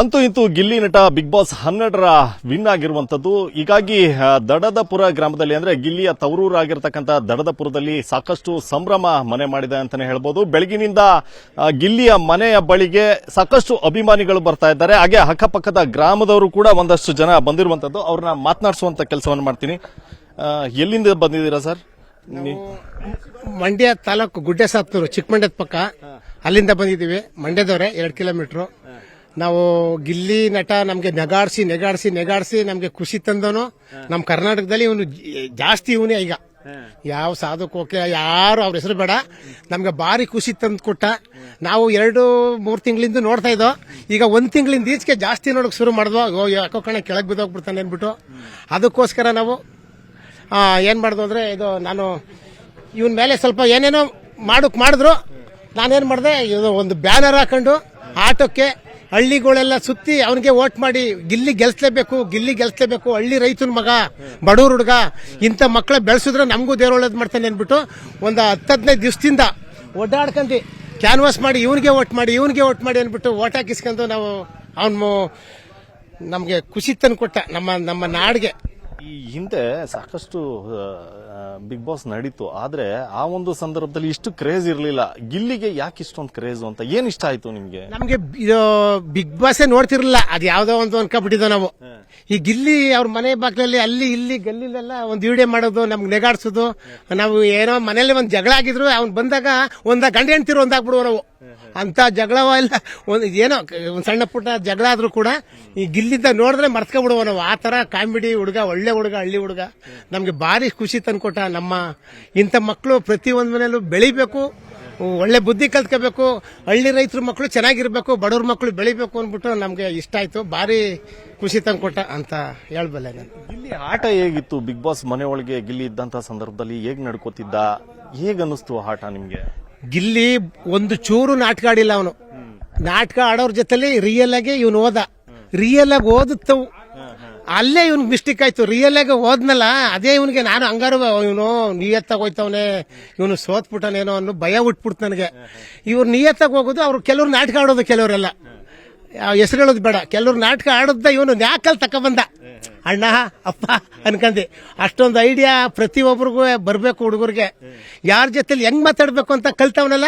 ಅಂತೂ ಇಂತೂ ಗಿಲ್ಲಿ ನಟ ಬಿಗ್ ಬಾಸ್ ಹನ್ನೆರಡರ ವಿನ್ ಆಗಿರುವಂತದ್ದು. ಹೀಗಾಗಿ ದಡದಪುರ ಗ್ರಾಮದಲ್ಲಿ ಅಂದ್ರೆ ಗಿಲ್ಲಿಯ ತವರೂರಾಗಿರ್ತಕ್ಕಂಥ ದಡದಪುರದಲ್ಲಿ ಸಾಕಷ್ಟು ಸಂಭ್ರಮ ಮನೆ ಮಾಡಿದೆ ಅಂತಾನೆ ಹೇಳ್ಬೋದು. ಬೆಳಗಿನಿಂದ ಗಿಲ್ಲಿಯ ಮನೆಯ ಬಳಿಗೆ ಸಾಕಷ್ಟು ಅಭಿಮಾನಿಗಳು ಬರ್ತಾ ಇದ್ದಾರೆ. ಹಾಗೆ ಅಕ್ಕಪಕ್ಕದ ಗ್ರಾಮದವರು ಕೂಡ ಒಂದಷ್ಟು ಜನ ಬಂದಿರುವಂತದ್ದು. ಅವ್ರನ್ನ ಮಾತನಾಡಿಸುವಂತ ಕೆಲಸವನ್ನು ಮಾಡ್ತೀನಿ. ಎಲ್ಲಿಂದ ಬಂದಿದ್ದೀರಾ ಸರ್? ಮಂಡ್ಯ ತಾಲೂಕು ಗುಡ್ಡೆ ಸಾತ್ನೂರು ಚಿಕ್ಕಮಂಡ್ಯದ ಪಕ್ಕ. ಅಲ್ಲಿಂದ ಬಂದಿದ್ದೀವಿ. ಮಂಡ್ಯದವ್ರೆ ಎರಡು ಕಿಲೋಮೀಟ್ರು. ನಾವು ಗಿಲ್ಲಿ ನಟ ನಮಗೆ ನೆಗಾಡ್ಸಿ ನೆಗಾಡ್ಸಿ ನೆಗಾಡ್ಸಿ ನಮಗೆ ಖುಷಿ ತಂದನು ನಮ್ಮ ಕರ್ನಾಟಕದಲ್ಲಿ ಇವನು ಜಾಸ್ತಿ ಇವನೇ ಈಗ. ಯಾವ ಸಾಧುಕೋಕೆ ಯಾರು ಅವ್ರ ಹೆಸರು ಬೇಡ. ನಮ್ಗೆ ಭಾರಿ ಖುಷಿ ತಂದು ಕೊಟ್ಟ ನಾವು ಎರಡು, ಮೂರು ತಿಂಗಳಿಂದ ನೋಡ್ತಾ ಇದ್ದೋ, ಈಗ ಒಂದು ತಿಂಗಳಿಂದ ಈಚೆಗೆ ಜಾಸ್ತಿ ನೋಡೋಕೆ ಶುರು ಮಾಡಿದ್ವು ಓ ಯಾಕೋ ಕಣ ಕೆಳಗೆ ಬಿದ್ದೋಗ್ಬಿಡ್ತಾನೆ ಅಂದ್ಬಿಟ್ಟು. ಅದಕ್ಕೋಸ್ಕರ ನಾವು ಏನ್ ಮಾಡ್ದು ಅಂದ್ರೆ ಇದು ನಾನು ಇವನ್ ಮೇಲೆ ಸ್ವಲ್ಪ ಏನೇನೋ ಮಾಡೋಕೆ ಮಾಡಿದ್ರು. ನಾನೇನು ಮಾಡಿದೆ, ಇದು ಒಂದು ಬ್ಯಾನರ್ ಹಾಕೊಂಡು ಆಟೋಕ್ಕೆ ಹಳ್ಳಿಗಳೆಲ್ಲ ಸುತ್ತಿ ಅವನಿಗೆ ಓಟ್ ಮಾಡಿ, ಗಿಲ್ಲಿ ಗೆಲ್ಸ್ಲೇಬೇಕು ಗಿಲ್ಲಿ ಗೆಲ್ಸ್ಲೇಬೇಕು, ಹಳ್ಳಿ ರೈತನ ಮಗ, ಬಡವ್ರ ಹುಡುಗ, ಇಂಥ ಮಕ್ಕಳ ಬೆಳೆಸಿದ್ರೆ ನಮಗೂ ದೇವ್ರ ಒಳ್ಳೇದು ಮಾಡ್ತಾನೆ ಅಂದ್ಬಿಟ್ಟು ಒಂದು ಹತ್ತು ಹದಿನೈದು ದಿವಸದಿಂದ ಓಡಾಡ್ಕೊಂಡು ಕ್ಯಾನ್ವಾಸ್ ಮಾಡಿ, ಇವನಿಗೆ ಓಟ್ ಮಾಡಿ, ಇವನಿಗೆ ಓಟ್ ಮಾಡಿ ಅಂದ್ಬಿಟ್ಟು ಓಟ್ ಹಾಕಿಸ್ಕೊಂಡು ನಾವು ಅವನು ನಮಗೆ ಖುಷಿ ತಂದು ಕೊಟ್ಟ ನಮ್ಮ ನಮ್ಮ ನಾಡಿಗೆ. ಈ ಹಿಂದೆ ಸಾಕಷ್ಟು ಬಿಗ್ ಬಾಸ್ ನಡೀತು. ಆದ್ರೆ ಆ ಒಂದು ಸಂದರ್ಭದಲ್ಲಿ ಇಷ್ಟು ಕ್ರೇಜ್ ಇರಲಿಲ್ಲ. ಗಿಲ್ಲಿಗೆ ಯಾಕೆ ಇಷ್ಟೊಂದು ಕ್ರೇಜ್ ಅಂತ ಏನ್ ಇಷ್ಟ ಆಯ್ತು ನಿಮ್ಗೆ? ನಮ್ಗೆ ಇದು ಬಿಗ್ ಬಾಸೇ ನೋಡ್ತಿರ್ಲಿಲ್ಲ. ಅದು ಯಾವ್ದೋ ಒಂದು ಅನ್ಕೊಂಡ್ಬಿಟ್ಟಿದ್ದ ನಾವು. ಈ ಗಿಲ್ಲಿ ಅವ್ರ ಮನೆ ಬಾಗ್ಲಲ್ಲಿ ಅಲ್ಲಿ ಇಲ್ಲಿ ಗಲ್ಲಿಲೆಲ್ಲ ಒಂದು ವಿಡಿಯೋ ಮಾಡೋದು ನಮ್ಗೆ ನೆಗಾಡ್ಸೋದು. ನಾವು ಏನೋ ಮನೇಲಿ ಒಂದು ಜಗಳ ಆಗಿದ್ರು ಅವ್ನು ಬಂದಾಗ ಒಂದ ಗಂಡ ಹೆಣ್ತಿರು ಒಂದಾಗ್ಬಿಡುವ ನಾವು. ಅಂತ ಜಗಳವ ಇಲ್ಲ. ಒಂದು ಏನೋ ಒಂದು ಸಣ್ಣ ಪುಟ್ಟ ಜಗಳ ಆದ್ರೂ ಕೂಡ ಈ ಗಿಲ್ಲಿಂದ ನೋಡಿದ್ರೆ ಮರ್ತ್ಕೊಬಿಡುವ ನಾವು. ಆ ತರ ಕಾಮಿಡಿ ಹುಡುಗ ಒಳ್ಳೆ ಹುಡುಗ ಹಳ್ಳಿ ಹುಡುಗ. ನಮ್ಗೆ ಭಾರಿ ಖುಷಿ ತಂದ್ಕೊಟ್ಟ ನಮ್ಮ ಇಂಥ ಮಕ್ಕಳು ಪ್ರತಿ ಮನೆಯಲ್ಲೂ ಮನೇಲೂ ಬೆಳಿಬೇಕು ಒಳ್ಳೆ ಬುದ್ಧಿ ಕಲ್ತ್ಕೋಬೇಕು ಹಳ್ಳಿ ರೈತರ ಮಕ್ಕಳು ಚೆನ್ನಾಗಿರ್ಬೇಕು ಬಡವ್ರ ಮಕ್ಕಳು ಬೆಳಿಬೇಕು ಅಂದ್ಬಿಟ್ಟು ನಮ್ಗೆ ಇಷ್ಟ ಆಯ್ತು. ಭಾರಿ ಖುಷಿ ತಂದ್ಕೊಟ್ಟ ಅಂತ ಹೇಳ್ಬಲ್ಲೆ ನಾನು. ಗಿಲ್ಲಿ ಆಟ ಹೇಗಿತ್ತು? ಬಿಗ್ ಬಾಸ್ ಮನೆ ಒಳಗೆ ಗಿಲ್ಲಿ ಇದ್ದಂತ ಸಂದರ್ಭದಲ್ಲಿ ಹೇಗ್ ನಡ್ಕೋತಿದ್ದ? ಹೇಗ್ ಅನ್ನಿಸ್ತು ಆಟ ನಿಮ್ಗೆ? ಗಿಲ್ಲಿ ಒಂದು ಚೂರು ನಾಟಕ ಆಡಿಲ್ಲ ಅವನು. ನಾಟಕ ಆಡೋರ್ ಜೊತೆಲಿ ರಿಯಲ್ ಆಗಿ ಇವನು ಓದ. ರಿಯಲ್ ಆಗಿ ಓದುತ್ತವು. ಅಲ್ಲೇ ಇವ್ನಿಗೆ ಮಿಸ್ಟೇಕ್ ಆಯ್ತು. ರಿಯಲ್ ಆಗಿ ಹೋದ್ನಲ್ಲ, ಅದೇ ಇವನಿಗೆ ನಾನು ಹಂಗಾರು ಇವನು ನಿಯತ್ತಾಗ ಹೋಯ್ತವನೆ, ಇವನು ಸೋತ್ಬಿಟ್ಟನೇನೋ ಅನ್ನೋ ಭಯ ಉಟ್ಬಿಡ್ತು ನನಗೆ. ಇವ್ರು ನಿಯತ್ತಾಗಿ ಹೋಗೋದು, ಅವ್ರು ಕೆಲವ್ರು ನಾಟಕ ಆಡೋದು ಕೆಲವರೆಲ್ಲ. ಹೆಸರು ಹೇಳೋದು ಬೇಡ. ಕೆಲವ್ರು ನಾಟಕ ಆಡೋದ ಇವನು ನ್ಯಾಕಲ್ ತಕೊಬಂದ ಅಣ್ಣ ಅಪ್ಪ ಅನ್ಕಂದೆ. ಅಷ್ಟೊಂದು ಐಡಿಯಾ ಪ್ರತಿಯೊಬ್ಬರಿಗೂ ಬರಬೇಕು ಹುಡುಗರಿಗೆ. ಯಾರ ಜೊತೆಲಿ ಹೆಂಗ್ ಮಾತಾಡಬೇಕು ಅಂತ ಕಲ್ತವನಲ್ಲ?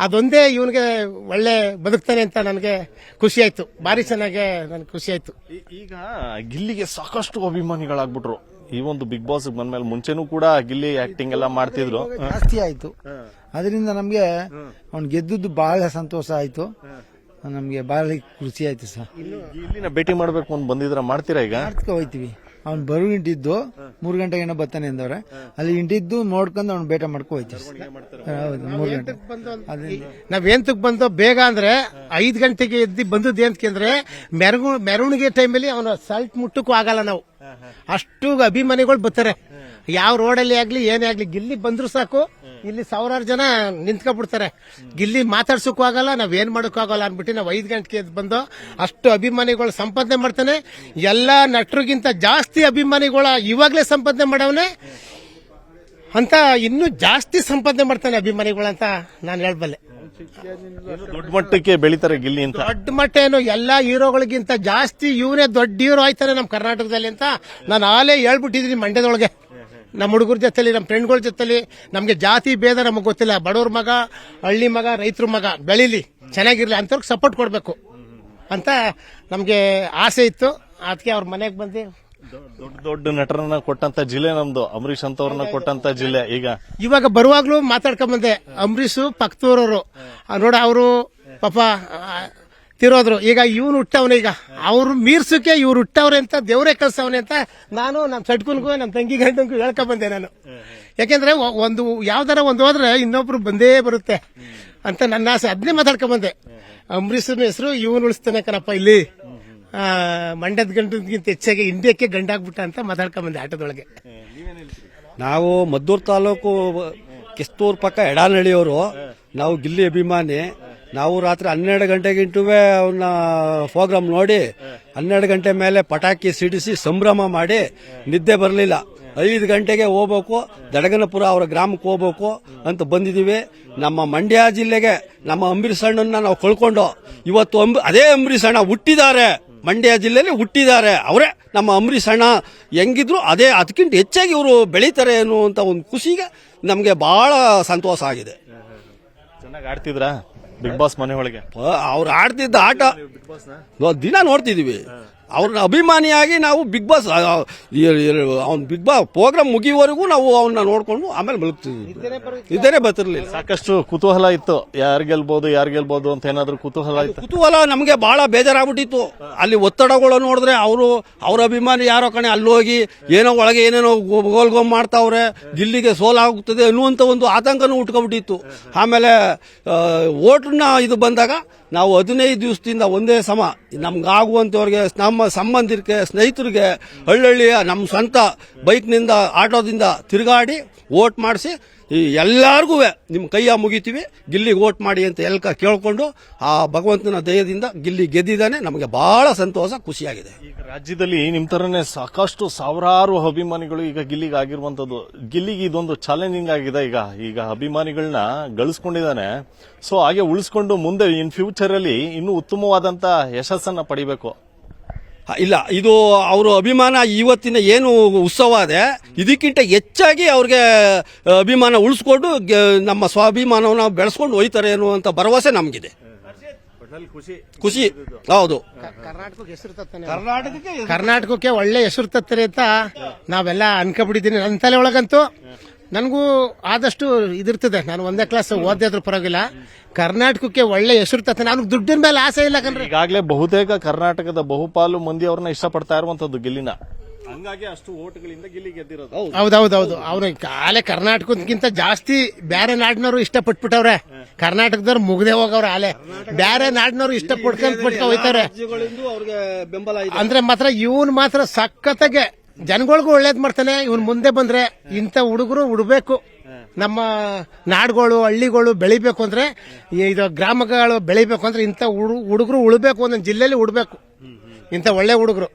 ಅದೊಂದೇ ಇವನಿಗೆ ಒಳ್ಳೆ ಬದುಕ್ತಾನೆ ಅಂತ ನನಗೆ ಖುಷಿ ಆಯ್ತು. ಭಾರಿ ಚೆನ್ನಾಗೆ ನನಗೆ ಖುಷಿ ಆಯ್ತು. ಈಗ ಗಿಲ್ಲಿಗೆ ಸಾಕಷ್ಟು ಅಭಿಮಾನಿಗಳಾಗ್ಬಿಟ್ರು. ಈ ಒಂದು ಬಿಗ್ ಬಾಸ್ ಬಂದ್ಮೇಲೆ ಮುಂಚೆನೂ ಕೂಡ ಗಿಲ್ಲಿ ಆಕ್ಟಿಂಗ್ ಎಲ್ಲ ಮಾಡ್ತಿದ್ರು. ಜಾಸ್ತಿ ಆಯ್ತು. ಅದರಿಂದ ನಮಗೆ ಅವ್ನು ಗೆದ್ದದ್ದು ಬಹಳ ಸಂತೋಷ ಆಯ್ತು. ನಮ್ಗೆ ಬಹಳ ಖುಷಿ ಆಯ್ತು ಸರ್. ಇಲ್ಲಿನ ಭೇಟಿ ಮಾಡ್ಬೇಕು ಅಂತ ಬಂದಿದ್ರ ಮಾಡ್ತೀರಾ ಈಗ? ಮಾಡ್ಕೊ ಹೋಯ್ತಿವಿ. ಅವ್ನು ಬರು ಇಂಟಿದ್ದು ಮೂರು ಗಂಟೆಗೆ ಏನೋ ಬರ್ತಾನೆ ಅಂದವ್ರೆ. ಅಲ್ಲಿ ಇಂಟಿದ್ದು ನೋಡ್ಕೊಂಡು ಅವ್ನು ಬೇಟ ಮಾಡ್ಕೊ ಹೋಯ್ತೀವಿ. ಹೌದು ಮೂರು ಗಂಟೆ. ನಾವೇಂತಕ್ ಬಂದೋ ಬೇಗ ಅಂದ್ರೆ ಐದು ಗಂಟೆಗೆ ಎದ್ದು ಬಂದದ್ದು ಕೇಂದ್ರೆ ಮೆರಗು ಮೆರವಣಿಗೆ ಟೈಮಲ್ಲಿ ಅವನ ಸಲ್ಟ್ ಮುಟ್ಟಕ್ಕೂ ಆಗಲ್ಲ ನಾವು. ಅಷ್ಟು ಅಭಿಮಾನಿಗಳು ಬರ್ತಾರೆ. ಯಾವ ರೋಡಲ್ಲಿ ಆಗ್ಲಿ ಏನೇ ಆಗ್ಲಿ ಗಿಲ್ಲಿ ಬಂದ್ರು ಸಾಕು. ಇಲ್ಲಿ ಸಾವಿರಾರು ಜನ ನಿಂತ್ಕೊಂಡ್ಬಿಡ್ತಾರೆ. ಗಿಲ್ಲಿ ಮಾತಾಡ್ಸೋಕ್ಕೂ ಆಗಲ್ಲ ನಾವ್ ಏನ್ ಆಗಲ್ಲ ಅನ್ಬಿಟ್ಟು ನಾವು ಐದ್ ಗಂಟೆಗೆ ಎದ್ದು ಬಂದು ಅಷ್ಟು ಅಭಿಮಾನಿಗಳು ಸಂಪಾದನೆ ಮಾಡ್ತಾನೆ. ಎಲ್ಲಾ ನಟರಿಗಿಂತ ಜಾಸ್ತಿ ಅಭಿಮಾನಿಗಳ ಇವಾಗ್ಲೇ ಸಂಪಾದನೆ ಮಾಡವನೆ. ಅಂತ ಇನ್ನೂ ಜಾಸ್ತಿ ಸಂಪಾದನೆ ಮಾಡ್ತಾನೆ ಅಭಿಮಾನಿಗಳಂತ ನಾನು ಹೇಳಬಲ್ಲೆ. ದೊಡ್ಡ ಮಟ್ಟಕ್ಕೆ ಬೆಳಿತಾರೆ ಗಿಲ್ಲಿ ಅಂತ? ದೊಡ್ಡ ಮಟ್ಟ ಏನು ಎಲ್ಲಾ ಹೀರೋಗಳಿಗಿಂತ ಜಾಸ್ತಿ ಇವನೇ ದೊಡ್ಡ ಹೀರೋ ಆಯ್ತಾನೆ ನಮ್ಮ ಕರ್ನಾಟಕದಲ್ಲಿ ಅಂತ ನಾನು ಆಲೇ ಹೇಳ್ಬಿಟ್ಟಿದ್ದೀನಿ ಮಂಡ್ಯದೊಳಗೆ. ನಮ್ಮ ಹುಡುಗರ ಜೊತೆಲಿ ನಮ್ಮ ಫ್ರೆಂಡ್ಗಳ ಜೊತೆಲಿ ನಮಗೆ ಜಾತಿ ಭೇದ ನಮಗೆ ಗೊತ್ತಿಲ್ಲ. ಬಡವ್ರ ಮಗ ಹಳ್ಳಿ ಮಗ ರೈತರ ಮಗ ಬೆಳೀಲಿ ಚೆನ್ನಾಗಿರಲಿ ಅಂಥವ್ರಿಗೆ ಸಪೋರ್ಟ್ ಕೊಡಬೇಕು. ಅಂತ ನಮಗೆ ಆಸೆ ಇತ್ತು. ಅದಕ್ಕೆ ಅವ್ರ ಮನೆಗೆ ಬಂದು ದೊಡ್ಡ ದೊಡ್ಡ ನಟರನ್ನ ಕೊಟ್ಟಂತ ಜಿಲ್ಲೆ ನಮ್ದು. ಅಂಬರೀಷ್ ಅಂತವ್ರನ್ನ ಕೊಟ್ಟಂತ ಜಿಲ್ಲೆ. ಈಗ ಇವಾಗ ಬರುವಾಗ್ಲೂ ಮಾತಾಡ್ಕೊಂಡ್ ಬಂದೆ ಅಂಬರೀಷ್ ಪಕ್ತೂರವರು. ನೋಡ ಅವರು ಪಾಪ ತಿರೋದ್ರು, ಈಗ ಇವನು ಹುಟ್ಟವನೆ ಈಗ. ಅವ್ರು ಮೀರ್ಸಕ್ಕೆ ಇವ್ರು ಹುಟ್ಟವ್ರೆ ಅಂತ, ದೇವರೇ ಕಳ್ಸವನೆ ಅಂತ ನಾನು ನಮ್ಮ ಸಡ್ಕನ್ಗೂ ನಮ್ಮ ತಂಗಿ ಗಂಡನ್ಗೂ ಹೇಳ್ಕೊಂಡ್ ಬಂದೆ ನಾನು. ಯಾಕೆಂದ್ರೆ ಒಂದು ಯಾವ್ದಾರ ಒಂದು ಹೋದ್ರೆ ಇನ್ನೊಬ್ರು ಬಂದೇ ಬರುತ್ತೆ ಅಂತ ನನ್ನ ಆಸೆ. ಅದನ್ನೇ ಮಾತಾಡ್ಕೊ ಬಂದೆ. ಅಂಬರೀಷನ ಹೆಸರು, ಇವನು ಉಳಿಸ್ತಾನೆ ಕಣಪ್ಪ ಇಲ್ಲಿ. ಮಂಡ್ಯದ ಗಂಡನ್ಗಿಂತ ಹೆಚ್ಚಾಗಿ ಇಂಡಿಯಾಕ್ಕೆ ಗಂಡಾಗ್ಬಿಟ್ಟ ಅಂತ ಮಾತಾಡ್ಕೊ ಬಂದೆ ಆಟದೊಳಗೆ. ನಾವು ಮದ್ದೂರು ತಾಲೂಕು ಕಿಸ್ತೂರು ಪಕ್ಕ ಎಡಾನಹಳ್ಳಿಯವರು. ನಾವು ಗಿಲ್ಲಿ ಅಭಿಮಾನಿ. ನಾವು ರಾತ್ರಿ ಹನ್ನೆರಡು ಗಂಟೆಗಿಂತವೇ ಅವನ್ನ ಪ್ರೋಗ್ರಾಮ್ ನೋಡಿ, ಹನ್ನೆರಡು ಗಂಟೆ ಮೇಲೆ ಪಟಾಕಿ ಸಿಡಿಸಿ ಸಂಭ್ರಮ ಮಾಡಿ ನಿದ್ದೆ ಬರಲಿಲ್ಲ. ಐದು ಗಂಟೆಗೆ ಹೋಗ್ಬೇಕು, ದಡಗನಪುರ ಅವರ ಗ್ರಾಮಕ್ಕೆ ಹೋಗ್ಬೇಕು ಅಂತ ಬಂದಿದ್ದೀವಿ. ನಮ್ಮ ಮಂಡ್ಯ ಜಿಲ್ಲೆಗೆ ನಮ್ಮ ಅಂಬರೀಷ್ ಅಣ್ಣನ ನಾವು ಕಳ್ಕೊಂಡು ಇವತ್ತು ಅದೇ ಅಂಬರೀಷ್ ಅಣ್ಣ ಹುಟ್ಟಿದ್ದಾರೆ. ಮಂಡ್ಯ ಜಿಲ್ಲೆಯಲ್ಲಿ ಹುಟ್ಟಿದ್ದಾರೆ. ಅವರೇ ನಮ್ಮ ಅಂಬರೀಷ್ ಅಣ್ಣ ಹೆಂಗಿದ್ರು ಅದೇ, ಅದಕ್ಕಿಂತ ಹೆಚ್ಚಾಗಿ ಇವರು ಬೆಳೀತಾರೆ ಅನ್ನುವಂಥ ಒಂದು ಖುಷಿಗೆ ನಮಗೆ ಬಹಳ ಸಂತೋಷ ಆಗಿದೆ. ಚೆನ್ನಾಗಿ ಆಡ್ತಿದ್ರಾ? ಬಿಗ್ ಬಾಸ್ ಮನೆ ಒಳಗೆ. ಅವ್ರು ಆಡ್ತಿದ್ದ ಆಟ. ದಿನ ನೋಡ್ತಿದೀವಿ. ಅವ್ರನ್ನ ಅಭಿಮಾನಿಯಾಗಿ ನಾವು ಬಿಗ್ ಬಾಸ್ ಅವ್ನ ಬಿಗ್ ಬಾಸ್ ಪ್ರೋಗ್ರಾಮ್ ಮುಗಿಯುವವರೆಗೂ ನಾವು ಅವನ್ನ ನೋಡಿಕೊಂಡು ಆಮೇಲೆ ಮಲಗ್ತಿದ್ವಿ ಇದೇನೆ ಬರ್ತಿರ್ಲಿಲ್ಲ. ಸಾಕಷ್ಟು ಕುತೂಹಲ ಇತ್ತು. ಯಾರು ಗೆಲ್ಬಹುದು ಯಾರು ಗೆಲ್ಬಹುದು ಅಂತ ಏನಾದರೂ ಕುತೂಹಲ ಇತ್ತು? ಕುತೂಹಲ ನಮಗೆ ಬಹಳ ಬೇಜಾರಾಗ್ಬಿಟ್ಟಿತ್ತು. ಅಲ್ಲಿ ಒತ್ತಡಗಳು ನೋಡಿದ್ರೆ ಅವರು ಅವ್ರ ಅಭಿಮಾನಿ ಯಾರೋ ಕಣೆ ಅಲ್ಲಿ ಹೋಗಿ ಏನೋ ಒಳಗೆ ಏನೇನೋ ಗೋಲ್ ಗೋಲ್ ಗೋಮ್ ಮಾಡ್ತಾವ್ರೆ ದಿಲ್ಲಿಗೆ ಸೋಲಾಗುತ್ತದೆ ಅನ್ನುವಂಥ ಒಂದು ಆತಂಕನೂ ಉಟ್ಕೊಬಿಟ್ಟಿತ್ತು. ಆಮೇಲೆ ಓಟ್ನ ಇದು ಬಂದಾಗ ನಾವು ಹದಿನೈದು ದಿವಸದಿಂದ ಒಂದೇ ಸಮ. ನಮ್ಗಾಗುವಂಥವ್ರಿಗೆ ನಮ್ಮ ಸಂಬಂಧಿಕರಿಗೆ ಸ್ನೇಹಿತರಿಗೆ ಹಳ್ಳಹಳ್ಳಿಯ ನಮ್ಮ ಸ್ವಂತ ಬೈಕ್ನಿಂದ, ಆಟೋದಿಂದ ತಿರುಗಾಡಿ, ಓಟ್ ಮಾಡಿಸಿ ಎಲ್ಲಾರ್ಗೂ ನಿಮ್ಮ ಕೈಯ ಮುಗಿತೀವಿ, ಗಿಲ್ಲಿಗೆ ಓಟ್ ಮಾಡಿ ಅಂತ ಎಲ್ಕ ಕೇಳಿಕೊಂಡು ಆ ಭಗವಂತನ ದಯದಿಂದ ಗಿಲ್ಲಿ ಗೆದ್ದಿದ್ದಾನೆ, ನಮಗೆ ಬಹಳ ಸಂತೋಷ, ಖುಷಿಯಾಗಿದೆ. ಈಗ ರಾಜ್ಯದಲ್ಲಿ ನಿಮ್ಮ ಥರನೇ ಸಾಕಷ್ಟು ಸಾವಿರಾರು ಅಭಿಮಾನಿಗಳು ಈಗ ಗಿಲ್ಲಿಗೆ ಆಗಿರುವಂತದ್ದು. ಗಿಲ್ಲಿಗೆ ಇದೊಂದು ಚಾಲೆಂಜಿಂಗ್ ಆಗಿದೆ ಈಗ. ಈಗ ಅಭಿಮಾನಿಗಳನ್ನ ಗಳಿಸ್ಕೊಂಡಿದ್ದಾನೆ. ಸೊ ಹಾಗೆ ಉಳಿಸ್ಕೊಂಡು ಮುಂದೆ ಇನ್ ಫ್ಯೂಚರ್ ಅಲ್ಲಿ ಇನ್ನೂ ಉತ್ತಮವಾದಂತ ಯಶಸ್ಸನ್ನ ಪಡಿಬೇಕು. ಇಲ್ಲ ಇದು ಅವರು ಅಭಿಮಾನ ಇವತ್ತಿನ ಏನು ಉತ್ಸವ ಇದೆ ಇದಕ್ಕಿಂತ ಹೆಚ್ಚಾಗಿ ಅವ್ರಿಗೆ ಅಭಿಮಾನ ಉಳಿಸ್ಕೊಂಡು ನಮ್ಮ ಸ್ವಾಭಿಮಾನವನ್ನು ಬೆಳೆಸ್ಕೊಂಡು ಹೋಯ್ತಾರೆ ಅನ್ನುವಂಥ ಭರವಸೆ ನಮಗಿದೆ. ಖುಷಿ. ಹೌದು. ಕರ್ನಾಟಕಕ್ಕೆ ಹೆಸರು ತತ್ತಾನೆ ಕರ್ನಾಟಕಕ್ಕೆ ಕರ್ನಾಟಕಕ್ಕೆ ಒಳ್ಳೆ ಹೆಸರು ತತ್ತರೆ ಅಂತ ನಾವೆಲ್ಲ ಅನ್ಕೊಬಿಟ್ಟಿದ್ದೀನಿ ನನ್ನ ತಲೆ ಒಳಗಂತೂ. ನನಗೂ ಆದಷ್ಟು ಇದಿರ್ತದೆ. ನಾನು ಒಂದೇ ಕ್ಲಾಸ್ ಓದಿದ್ರು ಪರವಾಗಿಲ್ಲ. ಕರ್ನಾಟಕಕ್ಕೆ ಒಳ್ಳೆ ಹೆಸರು ತತ್ತೆ ನನಗೆ ದುಡ್ಡಿನ ಮೇಲೆ ಆಸೆ ಇಲ್ಲ ಕಣ್ರಿ. ಈಗಾಗಲೇ ಬಹುತೇಕ ಕರ್ನಾಟಕದ ಬಹುಪಾಲು ಮಂದಿ ಅವ್ರನ್ನ ಇಷ್ಟಪಡ್ತಾ ಇರುವಂತದ್ದು ಗಿಲ್ಲಿನ. ಹಂಗಾಗಿ ಅಷ್ಟು ಓಟ್ಗಳಿಂದ ಗಿಲ್ಲಿ ಗೆದ್ದಿರೋದು. ಹೌದೌದೌದು ಅವ್ರು ಆಲೆ ಕರ್ನಾಟಕಕ್ಕಿಂತ ಜಾಸ್ತಿ ಬೇರೆ ನಾಡಿನವರು ಇಷ್ಟಪಟ್ಬಿಟ್ಟವ್ರೆ. ಕರ್ನಾಟಕದವ್ರು ಮುಗ್ದೆ ಹೋಗವ್ರ ಆಲೆ. ಬೇರೆ ನಾಡಿನವ್ರು ಇಷ್ಟ ಪಟ್ಕೊಂಡ್ ಹೋಗ್ತಾರೆ ಅಂದರೆ ಅವ್ರಿಗೆ ಬೆಂಬಲ ಇದೆ. ಅಂದ್ರೆ ಮಾತ್ರ ಇವನ್ ಮಾತ್ರ ಸಖತ್ತಾಗೆ ಜನಗಳಿಗೂ ಒಳ್ಳೇದ್ ಮಾಡ್ತಾನೆ ಇವನ್ ಮುಂದೆ ಬಂದ್ರೆ ಇಂಥ ಹುಡುಗರು ಹುಡ್ಬೇಕು ನಮ್ಮ ನಾಡುಗಳು ಹಳ್ಳಿಗಳು ಬೆಳಿಬೇಕು ಅಂದ್ರೆ ಈ ಇದು ಗ್ರಾಮಗಳು ಬೆಳಿಬೇಕು ಅಂದ್ರೆ ಇಂಥ ಹುಡುಗರು ಉಳ್ಬೇಕು ಒಂದೊಂದು ಜಿಲ್ಲೆಯಲ್ಲಿ ಉಡ್ಬೇಕು. ಇಂಥ ಒಳ್ಳೆ ಹುಡುಗರು.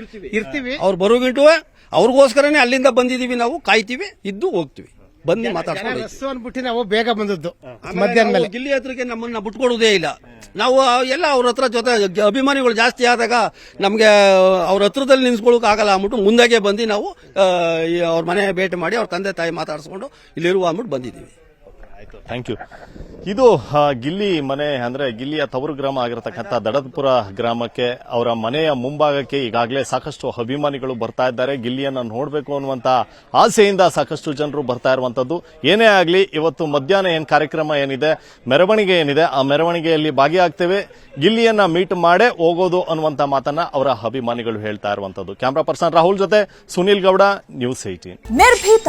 ಇರ್ತೀವಿ. ಇರ್ತೀವಿ. ಅವ್ರು ಬರುವಿಟ್ಟು ಅವ್ರಿಗೋಸ್ಕರನೇ ಅಲ್ಲಿಂದ ಬಂದಿದೀವಿ ನಾವು ಕಾಯ್ತೀವಿ ಇದ್ದು ಹೋಗ್ತೀವಿ. ಬಂದು ಮಾತಾಡ್ತೀವಿ ಅಂದ್ಬಿಟ್ಟು ನಾವು ಬೇಗ ಬಂದದ್ದು ಮಧ್ಯಾಹ್ನ ಮೇಲೆ. ಗಿಲ್ಲಿ ಹತ್ರಕ್ಕೆ ನಮ್ಮನ್ನ ಬಿಟ್ಕೊಡೋದೇ ಇಲ್ಲ. ನಾವು ಎಲ್ಲ ಅವ್ರ ಹತ್ರ ಜೊತೆ ಅಭಿಮಾನಿಗಳು ಜಾಸ್ತಿ ಆದಾಗ ನಮಗೆ ಅವ್ರ ಹತ್ರದಲ್ಲಿ ಆಗಲ್ಲ ಅಂದ್ಬಿಟ್ಟು ಮುಂದಾಗೆ ಬಂದು ನಾವು ಅವ್ರ ಮನೆ ಭೇಟಿ ಮಾಡಿ ಅವ್ರ ತಂದೆ ತಾಯಿ ಮಾತಾಡಿಸ್ಕೊಂಡು ಇಲ್ಲಿರುವ ಅಂದ್ಬಿಟ್ಟು ಬಂದಿದ್ದೀವಿ. ಥ್ಯಾಂಕ್ ಯು ಇದು ಗಿಲ್ಲಿ ಮನೆ, ಅಂದ್ರೆ ಗಿಲ್ಲಿಯ ತವರು ಗ್ರಾಮ ಆಗಿರತಕ್ಕಂಥ ದಡದಪುರ ಗ್ರಾಮಕ್ಕೆ ಅವರ ಮನೆಯ ಮುಂಭಾಗಕ್ಕೆ ಈಗಾಗಲೇ ಸಾಕಷ್ಟು ಅಭಿಮಾನಿಗಳು ಬರ್ತಾ ಇದ್ದಾರೆ. ಗಿಲ್ಲಿಯನ್ನ ನೋಡಬೇಕು ಅನ್ನುವಂತ ಆಸೆಯಿಂದ ಸಾಕಷ್ಟು ಜನರು ಬರ್ತಾ ಇರುವಂತದ್ದು ಏನೇ ಆಗಲಿ, ಇವತ್ತು ಮಧ್ಯಾಹ್ನ ಏನು ಕಾರ್ಯಕ್ರಮ ಏನಿದೆ, ಮೆರವಣಿಗೆ ಏನಿದೆ, ಆ ಮೆರವಣಿಗೆಯಲ್ಲಿ ಭಾಗಿಯಾಗ್ತೇವೆ. ಗಿಲ್ಲಿಯನ್ನ ಮೀಟ್ ಮಾಡೇ ಹೋಗೋದು ಅನ್ನುವಂತ ಮಾತನ್ನ ಅವರ ಅಭಿಮಾನಿಗಳು ಹೇಳ್ತಾ ಇರುವಂತದ್ದು ಕ್ಯಾಮ್ರಾ ಪರ್ಸನ್ ರಾಹುಲ್ ಜೊತೆ ಸುನಿಲ್ ಗೌಡ ನ್ಯೂಸ್ ಏಟೀನ್ ನಿರ್ಭೀತ.